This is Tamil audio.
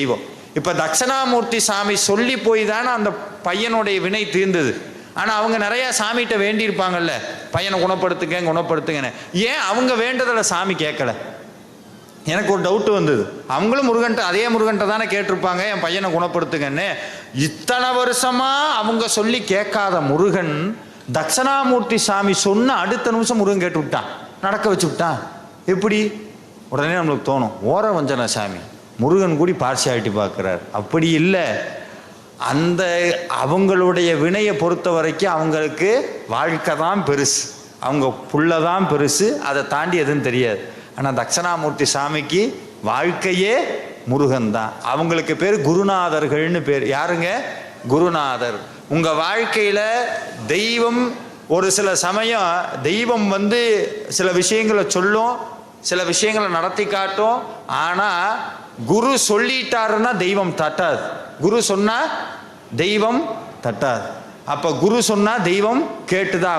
தெய்வம் இப்போ தட்சணாமூர்த்தி சாமி சொல்லி போய் தானே அந்த பையனுடைய வினை தீர்ந்தது. ஆனால் அவங்க நிறையா சாமிகிட்ட வேண்டியிருப்பாங்கல்ல. பையனை குணப்படுத்துங்க குணப்படுத்துங்கன்னு. ஏன் அவங்க வேண்டதில் சாமி கேட்கல? எனக்கு ஒரு டவுட்டு வந்தது. அவங்களும் முருகன்ட்ட அதே முருகன்ட்ட தானே கேட்டிருப்பாங்க என் பையனை குணப்படுத்துங்கன்னு. இத்தனை வருஷமாக அவங்க சொல்லி கேட்காத முருகன் தட்சணாமூர்த்தி சாமி சொன்ன அடுத்த நிமிஷம் முருகன் கேட்டு விட்டான். நடக்க வச்சு விட்டான். எப்படி? உடனே நம்மளுக்கு தோணும் ஓர வஞ்சன சாமி. முருகன் கூடி பார்சியாலிட்டி பார்க்குறார். அப்படி இல்லை. அந்த அவங்களுடைய வினையை பொறுத்த வரைக்கும் அவங்களுக்கு வாழ்க்கை தான் பெருசு. அவங்க புள்ள தான் பெருசு. அதை தாண்டி எதுவும் தெரியாது. ஆனால் தட்சணாமூர்த்தி சாமிக்கு வாழ்க்கையே முருகன் தான். அவங்களுக்கு பேர் குருநாதர்கள்னு பேர். யாருங்க? குருநாதர். உங்கள் வாழ்க்கையில் தெய்வம் ஒரு சில சமயம் தெய்வம் வந்து சில விஷயங்களை சொல்லும். சில விஷயங்களை நடத்தி காட்டும் ஆனால் குரு சொல்லிட்டாருன்னா தெய்வம் தட்டாது. குரு சொன்னா தெய்வம் தட்டாது. அப்ப குரு சொன்னா தெய்வம் கேட்டுதான்